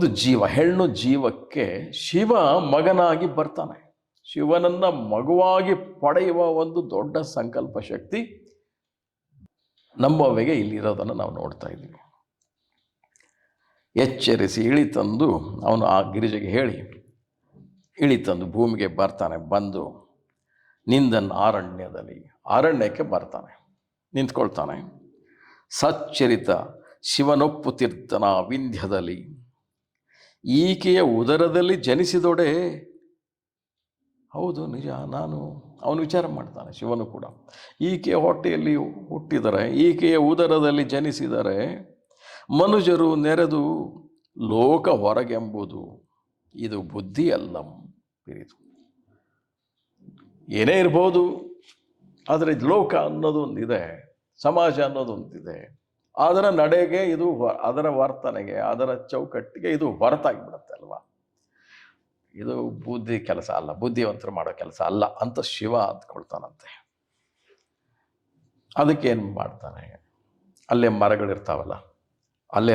ಒಂದು ಜೀವ, ಹೆಣ್ಣು ಜೀವಕ್ಕೆ ಶಿವ ಮಗನಾಗಿ ಬರ್ತಾನೆ. ಶಿವನನ್ನ ಮಗುವಾಗಿ ಪಡೆಯುವ ಒಂದು ದೊಡ್ಡ ಸಂಕಲ್ಪ ಶಕ್ತಿ ನಮ್ಮವೆಗೆ ಇಲ್ಲಿರೋದನ್ನು ನಾವು ನೋಡ್ತಾ ಇದ್ದೀವಿ. ಎಚ್ಚರಿಸಿ ಇಳಿ ತಂದು ಅವನು ಆ ಗಿರಿಜೆಗೆ ಹೇಳಿ, ಇಳಿ ತಂದು ಭೂಮಿಗೆ ಬರ್ತಾನೆ, ಬಂದು ನಿಂದನ್ ಅರಣ್ಯದಲ್ಲಿ, ಅರಣ್ಯಕ್ಕೆ ಬರ್ತಾನೆ, ನಿಂತ್ಕೊಳ್ತಾನೆ. ಸಚ್ಚರಿತ ಶಿವನೊಪ್ಪುತಿರ್ತನ ವಿಂಧ್ಯದಲ್ಲಿ ಈಕೆಯ ಉದರದಲ್ಲಿ ಜನಿಸಿದೊಡೆ ಹೌದು, ನಿಜ, ನಾನು ಅವನು ವಿಚಾರ ಮಾಡ್ತಾನೆ ಶಿವನು ಕೂಡ. ಈಕೆಯ ಹೊಟ್ಟೆಯಲ್ಲಿ ಹುಟ್ಟಿದರೆ, ಈಕೆಯ ಉದರದಲ್ಲಿ ಜನಿಸಿದರೆ ಮನುಜರು ನೆರೆದು ಲೋಕ ಹೊರಗೆಂಬುದು ಇದು ಬುದ್ಧಿ ಅಲ್ಲ ಪಿರಿತು. ಏನೇ ಇರ್ಬೋದು, ಆದರೆ ಲೋಕ ಅನ್ನೋದು ಒಂದಿದೆ ಸಮಾಜ ಅನ್ನೋದು ಒಂದಿದೆ ಅದರ ನಡೆಗೆ ಇದು ಅದರ ವರ್ತನೆಗೆ, ಅದರ ಚೌಕಟ್ಟಿಗೆ ಇದು ಹೊರತಾಗಿಬಿಡುತ್ತೆ ಅಲ್ವಾ? ಇದು ಬುದ್ಧಿ ಕೆಲಸ ಅಲ್ಲ, ಬುದ್ಧಿವಂತರು ಮಾಡೋ ಕೆಲಸ ಅಲ್ಲ ಅಂತ ಶಿವ ಅಂದ್ಕೊಳ್ತಾನಂತೆ. ಏನು ಮಾಡ್ತಾನೆ? ಅಲ್ಲೇ ಮರಗಳಿರ್ತಾವಲ್ಲ ಅಲ್ಲೇ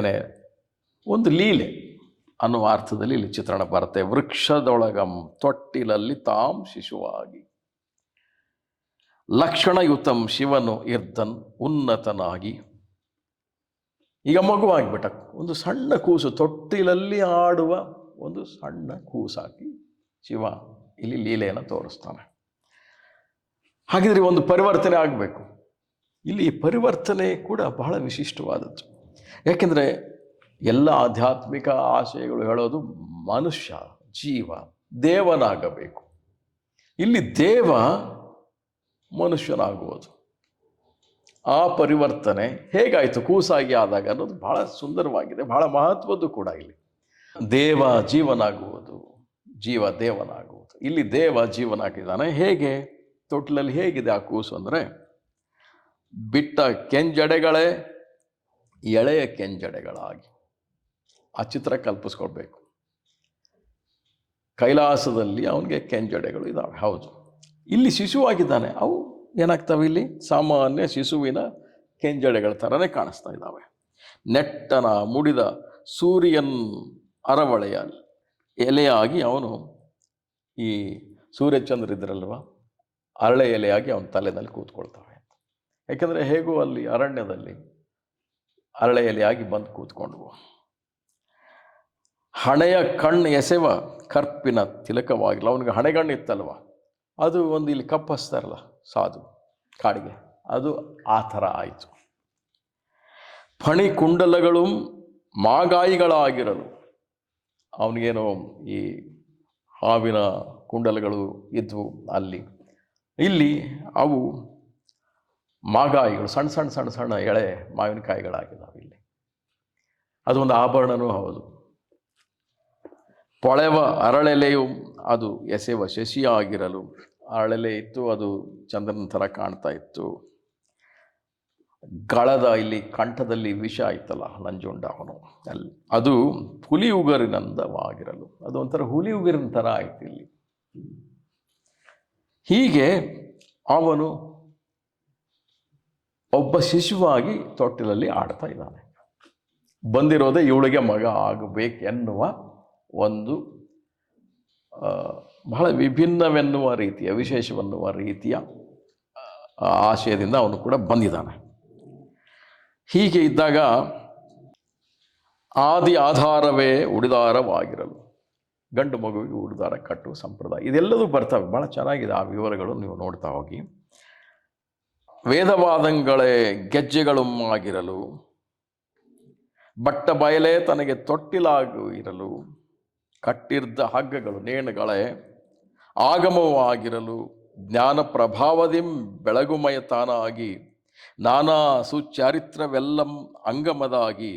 ಒಂದು ಲೀಲೆ ಅನ್ನುವ ಅರ್ಥದಲ್ಲಿ ಇಲ್ಲಿ ಚಿತ್ರಣ ಬರುತ್ತೆ. ವೃಕ್ಷದೊಳಗಂ ತೊಟ್ಟಿಲಲ್ಲಿ ತಾಂ ಶಿಶುವಾಗಿ. ಲಕ್ಷಣಯುತಂ ಶಿವನು ಇರ್ದನ್ ಉನ್ನತನಾಗಿ. ಈಗ ಮಗುವಾಗಿಬಿಟ್ಟ ಒಂದು ಸಣ್ಣ ಕೂಸು, ತೊಟ್ಟಿಲಲ್ಲಿ ಆಡುವ ಒಂದು ಸಣ್ಣ ಕೂಸಾಕಿ ಶಿವ ಇಲ್ಲಿ ಲೀಲೆಯನ್ನು ತೋರಿಸ್ತಾನೆ. ಹಾಗಿದ್ರೆ ಒಂದು ಪರಿವರ್ತನೆ ಆಗಬೇಕು. ಇಲ್ಲಿ ಪರಿವರ್ತನೆ ಕೂಡ ಬಹಳ ವಿಶಿಷ್ಟವಾದದ್ದು. ಯಾಕೆಂದರೆ ಎಲ್ಲ ಆಧ್ಯಾತ್ಮಿಕ ಆಶಯಗಳು ಹೇಳೋದು ಮನುಷ್ಯ, ಜೀವ, ದೇವನಾಗಬೇಕು. ಇಲ್ಲಿ ದೇವ ಮನುಷ್ಯನಾಗುವುದು. ಆ ಪರಿವರ್ತನೆ ಹೇಗಾಯಿತು? ಕೂಸಾಗಿ ಆದಾಗ ಅನ್ನೋದು ಬಹಳ ಸುಂದರವಾಗಿದೆ, ಬಹಳ ಮಹತ್ವದ್ದು ಕೂಡ ಇಲ್ಲಿ. ದೇವ ಜೀವನಾಗುವುದು, ಜೀವ ದೇವನಾಗುವುದು. ಇಲ್ಲಿ ದೇವ ಜೀವನಾಗಿದ್ದಾನೆ. ಹೇಗೆ? ತೊಟ್ಲಲ್ಲಿ ಹೇಗಿದೆ ಆ ಕೂಸು ಅಂದರೆ, ಬಿಟ್ಟ ಕೆಂಜಡೆಗಳೇ ಎಳೆಯ ಕೆಂಜಡೆಗಳಾಗಿ. ಆ ಚಿತ್ರ ಕಲ್ಪಿಸ್ಕೊಳ್ಬೇಕು ಕೈಲಾಸದಲ್ಲಿ ಅವನಿಗೆ ಕೆಂಜಡೆಗಳು ಇದ್ದಾವೆ. ಹೌದು. ಇಲ್ಲಿ ಶಿಶುವಾಗಿದ್ದಾನೆ. ಅವು ಏನಾಗ್ತವೆ ಇಲ್ಲಿ? ಸಾಮಾನ್ಯ ಶಿಶುವಿನ ಕೆಂಜಡೆಗಳ ಥರನೇ ಕಾಣಿಸ್ತಾ ಇದ್ದಾವೆ ನೆಟ್ಟನ ಮುಡಿದ ಸೂರ್ಯನ್ ಅರವಳೆಯ ಎಲೆಯಾಗಿ ಅವನು ಈ ಸೂರ್ಯಚಂದ್ರ ಇದ್ರಲ್ವ? ಅರಳೆ ಎಲೆಯಾಗಿ ಅವನ ತಲೆನಲ್ಲಿ ಕೂತ್ಕೊಳ್ತಾವೆ. ಯಾಕೆಂದರೆ ಹೇಗೂ ಅಲ್ಲಿ ಅರಣ್ಯದಲ್ಲಿ ಅರಳೆ ಎಲೆಯಾಗಿ ಬಂದು ಕೂತ್ಕೊಂಡ್ವು. ಹಣೆಯ ಕಣ್ಣು ಎಸೆವ ಕರ್ಪಿನ ತಿಲಕವಾಗಿಲ್ಲ. ಅವನಿಗೆ ಹಣೆಗಣ್ಣು ಇತ್ತಲ್ವ ಅದು ಒಂದು ಇಲ್ಲಿ ಕಪ್ಪಸ್ತಾರಲ್ಲ ಸಾಧು ಕಾಡಿಗೆ. ಅದು ಆ ಥರ ಆಯಿತು. ಫಣಿ ಕುಂಡಲಗಳು ಮಾಗಾಯಿಗಳಾಗಿರಲು. ಅವನಿಗೇನೋ ಈ ಹಾವಿನ ಕುಂಡಲಗಳು ಇದ್ವು ಅಲ್ಲಿ. ಇಲ್ಲಿ ಅವು ಮಾಗಾಯಿಗಳು ಸಣ್ಣ ಸಣ್ಣ ಸಣ್ಣ ಸಣ್ಣ ಎಳೆ ಮಾವಿನಕಾಯಿಗಳಾಗಿದ್ದಾವೆ ಇಲ್ಲಿ. ಅದೊಂದು ಆಭರಣನೂ ಹೌದು. ಪೊಳೆವ ಅರಳೆಲೆಯು ಅದು ಎಸೆವ ಶಶಿಯಾಗಿರಲು. ಅರಳೆಲೆ ಇತ್ತು, ಅದು ಚಂದ್ರನ ಥರ ಕಾಣ್ತಾ ಇತ್ತು. ಗಳದ ಇಲ್ಲಿ ಕಂಠದಲ್ಲಿ ವಿಷ ಆಯ್ತಲ್ಲ, ನಂಜುಂಡ ಅವನು. ಅಲ್ಲಿ ಅದು ಹುಲಿ ಉಗರಿನಂದವಾಗಿರಲು ಅದು ಒಂಥರ ಹುಲಿ ಉಗುರಿನ ಥರ ಆಯ್ತು ಇಲ್ಲಿ. ಹೀಗೆ ಅವನು ಒಬ್ಬ ಶಿಶುವಾಗಿ ತೊಟ್ಟಿಲಲ್ಲಿ ಆಡ್ತಾ ಇದ್ದಾನೆ. ಬಂದಿರೋದೇ ಇವಳಿಗೆ ಮಗ ಆಗಬೇಕೆನ್ನುವ ಒಂದು ಬಹಳ ವಿಭಿನ್ನವೆನ್ನುವ ರೀತಿಯ, ವಿಶೇಷವೆನ್ನುವ ರೀತಿಯ ಆಶಯದಿಂದ ಅವನು ಕೂಡ ಬಂದಿದ್ದಾನೆ. ಹೀಗೆ ಇದ್ದಾಗ ಆದಿ ಆಧಾರವೇ ಉಡಿದಾರವಾಗಿರಲು, ಗಂಡು ಮಗುವಿಗೆ ಉಡಿದಾರ ಕಟ್ಟು ಸಂಪ್ರದಾಯ, ಇದೆಲ್ಲದೂ ಬರ್ತವೆ. ಭಾಳ ಚೆನ್ನಾಗಿದೆ. ಆ ವಿವರಗಳು ನೀವು ನೋಡ್ತಾ ಹೋಗಿ. ವೇದವಾದಂಗಳೇ ಗೆಜ್ಜೆಗಳು ಆಗಿರಲು ಬಟ್ಟ ಬಯಲೇ ತನಗೆ ತೊಟ್ಟಿಲಾಗು ಇರಲು ಕಟ್ಟಿರ್ದ ಹಗ್ಗಗಳು ನೇಣುಗಳೇ ಆಗಮವಾಗಿರಲು ಜ್ಞಾನ ಪ್ರಭಾವದಿಂ ಬೆಳಗುಮಯ ತಾನಾಗಿ ನಾನಾ ಸುಚಾರಿತ್ರವೆಲ್ಲಂ ಅಂಗಮದಾಗಿ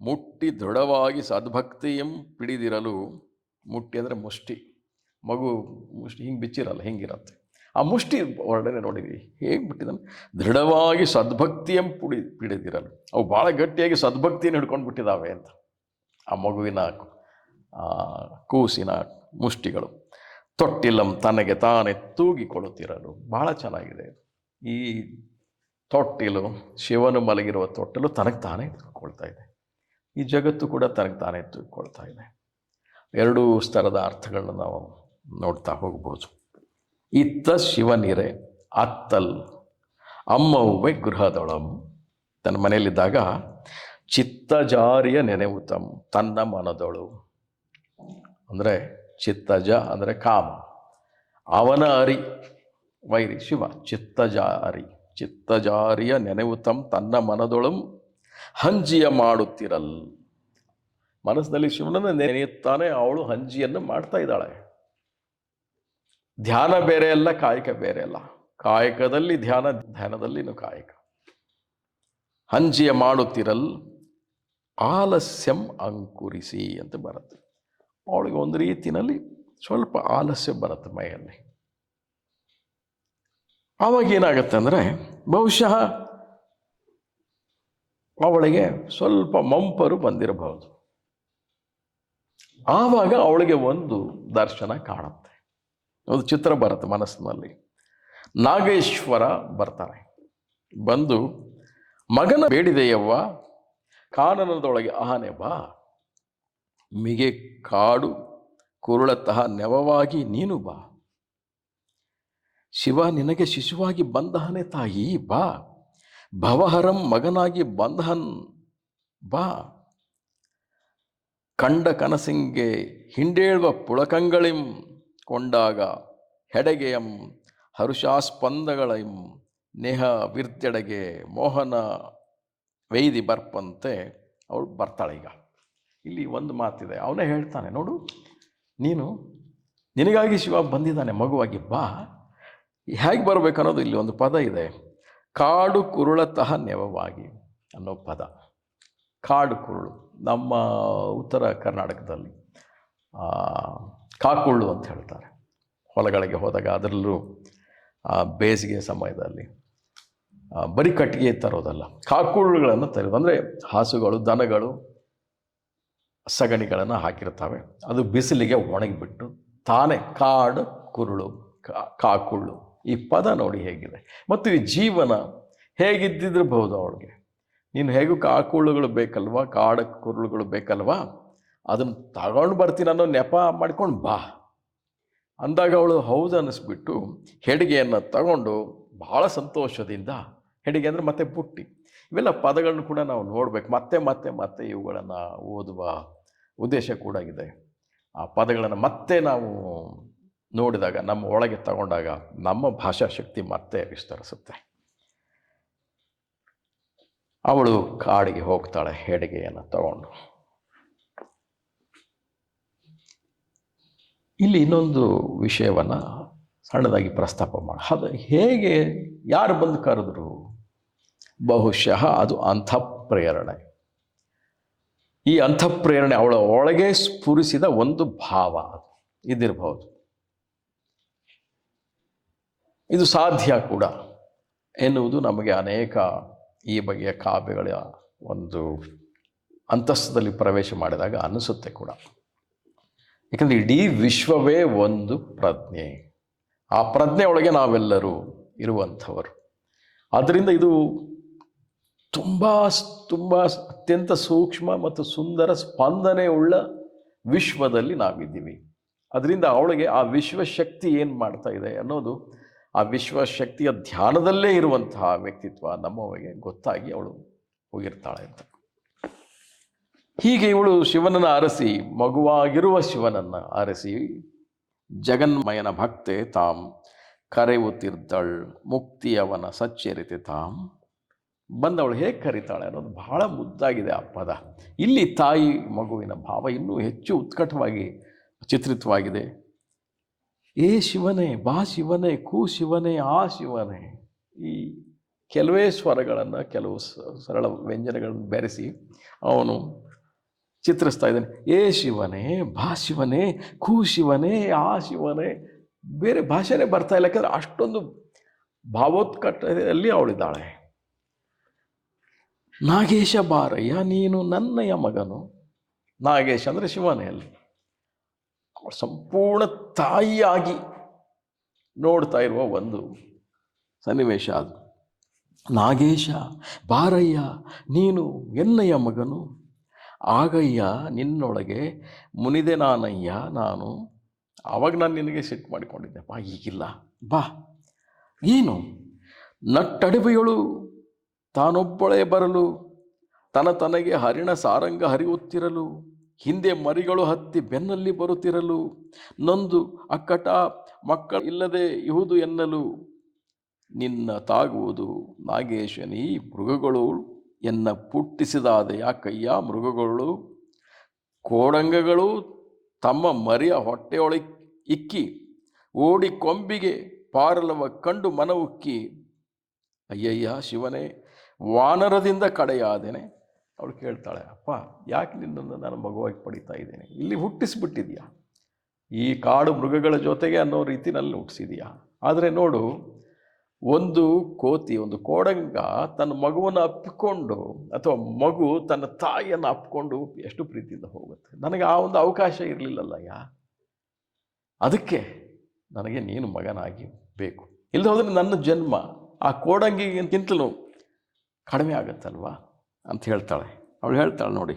ಮುಟ್ಟಿ ದೃಢವಾಗಿ ಸದ್ಭಕ್ತಿಯಂ ಪಿಡಿದಿರಲು, ಮುಟ್ಟಿ ಅಂದರೆ ಮುಷ್ಟಿ, ಮಗು ಮುಷ್ಟಿ ಹಿಂಗೆ ಬಿಚ್ಚಿರಲ್ಲ, ಹಿಂಗಿರತ್ತೆ. ಆ ಮುಷ್ಟಿ ಹೊರಡನೆ ನೋಡಿದ್ವಿ, ಹೇಗೆ ಬಿಟ್ಟಿದ್ದಾನೆ ದೃಢವಾಗಿ ಸದ್ಭಕ್ತಿಯಂ ಪುಡಿ ಪಿಡಿದಿರಲು. ಅವು ಭಾಳ ಗಟ್ಟಿಯಾಗಿ ಸದ್ಭಕ್ತಿಯನ್ನು ಹಿಡ್ಕೊಂಡು ಬಿಟ್ಟಿದ್ದಾವೆ ಅಂತ ಆ ಮಗುವಿನ ಕೂಸಿನ ಮುಷ್ಟಿಗಳು. ತೊಟ್ಟಿಲಂ ತನಗೆ ತಾನೇ ತೂಗಿಕೊಳ್ಳುತ್ತಿರಲು. ಬಹಳ ಚೆನ್ನಾಗಿದೆ ಈ ತೊಟ್ಟಿಲು, ಶಿವನು ಮಲಗಿರುವ ತೊಟ್ಟಿಲು ತನಗೆ ತಾನೇ ತೂಗಿಕೊಳ್ತಾ ಇದೆ. ಈ ಜಗತ್ತು ಕೂಡ ತನಗೆ ತಾನೇ ತೂಗಿಕೊಳ್ತಾ ಇದೆ. ಎರಡೂ ಸ್ತರದ ಅರ್ಥಗಳನ್ನ ನಾವು ನೋಡ್ತಾ ಹೋಗ್ಬೋದು. ಇತ್ತ ಶಿವನಿರೆ, ಅತ್ತಲ್ ಅಮ್ಮವ್ವೆ ಗೃಹದೊಳಂ. ತನ್ನ ಮನೆಯಲ್ಲಿದ್ದಾಗ, ಚಿತ್ತಜಾರಿಯ ನೆನೆವುತಂ, ತನ್ನ ಮನದೊಳು. ಅಂದರೆ ಚಿತ್ತಜ ಅಂದರೆ ಕಾಮ. ಅವನ ಅರಿ, ವೈರಿ, ಶಿವ, ಚಿತ್ತಜಾರಿ. ಚಿತ್ತಜಾರಿಯ ನೆನೆವುತಂ ತನ್ನ ಮನದೊಳಂ ಹಂಜಿಯ ಮಾಡುತ್ತಿರಲ್. ಮನಸ್ಸಿನಲ್ಲಿ ಶಿವನನ್ನು ನೆನೆಯುತ್ತಾನೆ, ಅವಳು ಹಂಜಿಯನ್ನು ಮಾಡ್ತಾ ಇದ್ದಾಳೆ. ಧ್ಯಾನ ಬೇರೆ ಅಲ್ಲ, ಕಾಯಕ ಬೇರೆ ಅಲ್ಲ. ಕಾಯಕದಲ್ಲಿ ಧ್ಯಾನ, ಧ್ಯಾನದಲ್ಲಿನೂ ಕಾಯಕ. ಹಂಜಿಯ ಮಾಡುತ್ತಿರಲ್, ಆಲಸ್ಯಂ ಅಂಕುರಿಸಿ ಅಂತ ಬರುತ್ತೆ. ಅವಳಿಗೆ ಒಂದು ರೀತಿಯಲ್ಲಿ ಸ್ವಲ್ಪ ಆಲಸ್ಯ ಬರುತ್ತೆ ಮೈಯಲ್ಲಿ. ಆವಾಗ ಏನಾಗುತ್ತೆ ಅಂದರೆ ಬಹುಶಃ ಅವಳಿಗೆ ಸ್ವಲ್ಪ ಮಂಪರು ಬಂದಿರಬಹುದು. ಆವಾಗ ಅವಳಿಗೆ ಒಂದು ದರ್ಶನ ಕಾಣುತ್ತೆ. ಒಂದು ಚಿತ್ರ ಬರುತ್ತೆ ಮನಸ್ಸಿನಲ್ಲಿ. ನಾಗೇಶ್ವರ ಬರ್ತಾರೆ. ಬಂದು, ಮಗನ ಬೇಡಿದೆಯವ್ವ, ಕಾನನದೊಳಗೆ ಆನೆ ಬಾ ಮಿಗೆ ಕಾಡು ಕುರುಳತಃ ನೆವವಾಗಿ ನೀನು ಬಾ. ಶಿವ ನಿನಗೆ ಶಿಶುವಾಗಿ ಬಂದಹನೆ ತಾಯಿ, ಬಾ. ಭವಹರಂ ಮಗನಾಗಿ ಬಂದಹನ್, ಬಾ. ಕಂಡ ಕನಸಿಂಗೆ ಹಿಂಡೇಳುವ ಪುಳಕಂಗಳಿಂ, ಕೊಂಡಾಗ ಹೆಡಗೆಯಂ ಹರುಷಾಸ್ಪಂದಗಳಿಂ, ನೇಹ ವಿರ್ತೆಡೆಗೆ ಮೋಹನ ವೈದಿ ಬರ್ಪಂತೆ. ಅವಳು ಬರ್ತಾಳೆ ಈಗ. ಇಲ್ಲಿ ಒಂದು ಮಾತಿದೆ. ಅವನೇ ಹೇಳ್ತಾನೆ, ನೋಡು, ನೀನು ನಿನಗಾಗಿ ಶಿವ ಬಂದಿದ್ದಾನೆ, ಮಗುವಾಗಿ ಬಾ. ಹೇಗೆ ಬರಬೇಕು ಅನ್ನೋದು ಇಲ್ಲಿ ಒಂದು ಪದ ಇದೆ. ಕಾಡು ಕುರುಳತಃ ನೆವವಾಗಿ ಅನ್ನೋ ಪದ. ಕಾಡು ಕುರುಳು, ನಮ್ಮ ಉತ್ತರ ಕರ್ನಾಟಕದಲ್ಲಿ ಕಾಕುಳ್ಳು ಅಂತ ಹೇಳ್ತಾರೆ. ಹೊಲಗಳಿಗೆ ಹೋದಾಗ ಅದರಲ್ಲೂ ಬೇಸಿಗೆ ಸಮಯದಲ್ಲಿ ಬರೀ ಕಟ್ಟಿಗೆ ತರೋದಲ್ಲ. ಕಾಕುಳ್ಳುಗಳನ್ನು ತರೋದು, ಅಂದರೆ ಹಾಸುಗಳು, ದನಗಳು ಸಗಣಿಗಳನ್ನು ಹಾಕಿರ್ತವೆ ಅದು ಬಿಸಿಲಿಗೆ ಒಣಗಿಬಿಟ್ಟು ತಾನೇ ಕಾಡು ಕುರುಳು ಕಾಕುಳ್ಳು ಈ ಪದ ನೋಡಿ ಹೇಗಿದೆ. ಮತ್ತು ಈ ಜೀವನ ಹೇಗಿದ್ದಿದ್ರಬಹುದು ಅವಳಿಗೆ? ನೀನು ಹೇಗೂ ಕಾಕುಳ್ಳುಗಳು ಬೇಕಲ್ವಾ, ಕಾಡು ಕುರುಳುಗಳು ಬೇಕಲ್ವಾ? ಅದನ್ನು ತಗೊಂಡು ಬರ್ತೀನಿ ಅನ್ನೋ ನೆಪ ಮಾಡ್ಕೊಂಡು ಬಾ. ಅಂದಾಗ ಅವಳು ಹೌದು ಅನ್ನಿಸ್ಬಿಟ್ಟು ಹೆಡಿಗೆಯನ್ನು ತಗೊಂಡು ಭಾಳ ಸಂತೋಷದಿಂದ, ಹೆಡಿಗೆ ಅಂದರೆ ಮತ್ತೆ ಬುಟ್ಟಿ. ಇವೆಲ್ಲ ಪದಗಳನ್ನು ಕೂಡ ನಾವು ನೋಡಬೇಕು. ಮತ್ತೆ ಮತ್ತೆ ಮತ್ತೆ ಇವುಗಳನ್ನು ಓದುವ ಉದ್ದೇಶ ಕೂಡ ಇದೆ ಆ ಪದಗಳನ್ನು ಮತ್ತೆ ನಾವು ನೋಡಿದಾಗ, ನಮ್ಮ ಒಳಗೆ ತಗೊಂಡಾಗ ನಮ್ಮ ಭಾಷಾ ಶಕ್ತಿ ಮತ್ತೆ ವಿಸ್ತರಿಸುತ್ತೆ. ಅವಳು ಕಾಡಿಗೆ ಹೋಗ್ತಾಳೆ, ಹೆಡಿಗೆಯನ್ನು ತಗೊಂಡು. ಇಲ್ಲಿ ಇನ್ನೊಂದು ವಿಷಯವನ್ನು ಸಣ್ಣದಾಗಿ ಪ್ರಸ್ತಾಪ ಮಾಡ. ಅದು ಹೇಗೆ, ಯಾರು ಬಂದು ಕರೆದ್ರು? ಬಹುಶಃ ಅದು ಅಂತಃಪ್ರೇರಣೆ ಈ ಅಂತಃಪ್ರೇರಣೆ ಅವಳ ಒಳಗೆ ಸ್ಫುರಿಸಿದ ಒಂದು ಭಾವ ಇದಿರಬಹುದು. ಇದು ಸಾಧ್ಯ ಕೂಡ ಎನ್ನುವುದು ನಮಗೆ ಅನೇಕ ಈ ಬಗೆಯ ಕಾವ್ಯಗಳ ಒಂದು ಅಂತಸ್ತದಲ್ಲಿ ಪ್ರವೇಶ ಮಾಡಿದಾಗ ಅನಿಸುತ್ತೆ ಕೂಡ. ಯಾಕಂದರೆ ಇಡೀ ವಿಶ್ವವೇ ಒಂದು ಪ್ರಜ್ಞೆ. ಆ ಪ್ರಜ್ಞೆ ಒಳಗೆ ನಾವೆಲ್ಲರೂ ಇರುವಂಥವರು. ಆದ್ದರಿಂದ ಇದು ತುಂಬ ತುಂಬ ಅತ್ಯಂತ ಸೂಕ್ಷ್ಮ ಮತ್ತು ಸುಂದರ ಸ್ಪಂದನೆ ಉಳ್ಳ ವಿಶ್ವದಲ್ಲಿ ನಾವಿದ್ದೀವಿ. ಅದರಿಂದ ಅವಳಿಗೆ ಆ ವಿಶ್ವಶಕ್ತಿ ಏನು ಮಾಡ್ತಾ ಇದೆ ಅನ್ನೋದು, ಆ ವಿಶ್ವಶಕ್ತಿಯ ಧ್ಯಾನದಲ್ಲೇ ಇರುವಂತಹ ವ್ಯಕ್ತಿತ್ವ ನಮ್ಮವರಿಗೆ ಗೊತ್ತಾಗಿ ಅವಳು ಹೋಗಿರ್ತಾಳೆ ಅಂತ. ಹೀಗೆ ಇವಳು ಶಿವನನ್ನು ಅರಸಿ ಮಗುವಾಗಿರುವ ಶಿವನನ್ನು ಅರಸಿ ಜಗನ್ಮಯನ ಭಕ್ತೆ ತಾಂ ಕರೆಯುತ್ತಿರ್ದಳ್ ಮುಕ್ತಿಯವನ ಸಚ್ಚರಿತೆ ತಾಂ ಬಂದವಳು ಹೇಗೆ ಕರೀತಾಳೆ ಅನ್ನೋದು ಬಹಳ ಮುದ್ದಾಗಿದೆ ಆ ಪದ. ಇಲ್ಲಿ ತಾಯಿ ಮಗುವಿನ ಭಾವ ಇನ್ನೂ ಹೆಚ್ಚು ಉತ್ಕಟವಾಗಿ ಚಿತ್ರಿತವಾಗಿದೆ. ಏ ಶಿವನೇ, ಬಾ ಶಿವನೇ, ಕೂ ಶಿವನೇ, ಆ ಶಿವನೇ. ಈ ಕೆಲವೇ ಸ್ವರಗಳನ್ನು, ಕೆಲವು ಸರಳ ವ್ಯಂಜನಗಳನ್ನು ಬೆರೆಸಿ ಅವನು ಚಿತ್ರಿಸ್ತಾ ಇದ್ದಾನೆ. ಏ ಶಿವನೇ, ಬಾ ಶಿವನೇ, ಕೂ ಶಿವನೇ, ಆ ಶಿವನೇ. ಬೇರೆ ಭಾಷೆನೇ ಬರ್ತಾ ಇಲ್ಲ, ಯಾಕಂದರೆ ಅಷ್ಟೊಂದು ಭಾವೋತ್ಕಟದಲ್ಲಿ ಅವಳಿದ್ದಾಳೆ. ನಾಗೇಶ ಬಾರಯ್ಯ, ನೀನು ನನ್ನಯ ಮಗನು. ನಾಗೇಶ ಅಂದರೆ ಶಿವನೇ ಅಲ್ಲಿ ಸಂಪೂರ್ಣ ತಾಯಿಯಾಗಿ ನೋಡ್ತಾ ಇರುವ ಒಂದು ಸನ್ನಿವೇಶ ಅದು. ನಾಗೇಶ ಬಾರಯ್ಯ, ನೀನು ಎನ್ನಯ್ಯ ಮಗನು. ಆಗಯ್ಯ, ನಿನ್ನೊಳಗೆ ಮುನಿದೆ ನಾನಯ್ಯ, ನಾನು ಆವಾಗ ನಾನು ನಿನಗೆ ಸಿಟ್ಟು ಮಾಡಿಕೊಂಡಿದ್ದೆ. ಬಾ, ಈಗಿಲ್ಲ. ಬಾ. ಏನು? ನಟ್ಟಡಿಬೆಯಳು ತಾನೊಬ್ಬಳೇ ಬರಲು, ತನ ತನಗೆ ಹರಿಣ ಸಾರಂಗ ಹರಿಯುತ್ತಿರಲು, ಹಿಂದೆ ಮರಿಗಳು ಹತ್ತಿ ಬೆನ್ನಲ್ಲಿ ಬರುತ್ತಿರಲು, ನೊಂದು ಅಕ್ಕಟ ಮಕ್ಕಳು ಇಲ್ಲದೆ ಇಹುದು ಎನ್ನಲು, ನಿನ್ನ ತಾಗುವುದು ನಾಗೇಶನಿ ಮೃಗಗಳು ಎನ್ನ ಪುಟ್ಟಿಸಿದಾದ ಯಾಕಯ್ಯ ಮೃಗಗಳು? ಕೋಡಂಗಗಳು ತಮ್ಮ ಮರಿಯ ಹೊಟ್ಟೆಯೊಳಗೆ ಇಕ್ಕಿ, ಓಡಿ ಕೊಂಬಿಗೆ ಪಾರಲವ ಕಂಡು ಮನವುಕ್ಕಿ, ಅಯ್ಯಯ್ಯ ಶಿವನೇ ವಾನರದಿಂದ ಕಡೆಯಾದೇನೆ. ಅವಳು ಕೇಳ್ತಾಳೆ, ಅಪ್ಪ, ಯಾಕೆ ನಿನ್ನನ್ನು ನಾನು ಮಗುವಾಗಿ ಪಡಿತಾ ಇದ್ದೇನೆ? ಇಲ್ಲಿ ಹುಟ್ಟಿಸಿಬಿಟ್ಟಿದೆಯಾ? ಈ ಕಾಡು ಮೃಗಗಳ ಜೊತೆಗೆ ಅನ್ನೋ ರೀತಿನಲ್ಲಿ ಹುಟ್ಟಿಸಿದೆಯಾ? ಆದರೆ ನೋಡು, ಒಂದು ಕೋತಿ, ಒಂದು ಕೋಡಂಗ ತನ್ನ ಮಗುವನ್ನು ಅಪ್ಪಿಕೊಂಡು ಅಥವಾ ಮಗು ತನ್ನ ತಾಯಿಯನ್ನು ಅಪ್ಪಿಕೊಂಡು ಎಷ್ಟು ಪ್ರೀತಿಯಿಂದ ಹೋಗುತ್ತೆ? ನನಗೆ ಆ ಒಂದು ಅವಕಾಶ ಇರಲಿಲ್ಲಲ್ಲ ಯಾ ಅದಕ್ಕೆ ನನಗೆ ನೀನು ಮಗನಾಗಿ ಬೇಕು ಇಲ್ಲದೆ ನನ್ನ ಜನ್ಮ, ಆ ಕೋಡಂಗಿಗಿಂತಲೂ ಕಡಿಮೆ ಆಗುತ್ತಲ್ವಾ? ಅಂತ ಹೇಳ್ತಾಳೆ. ಅವಳು ಹೇಳ್ತಾಳೆ ನೋಡಿ.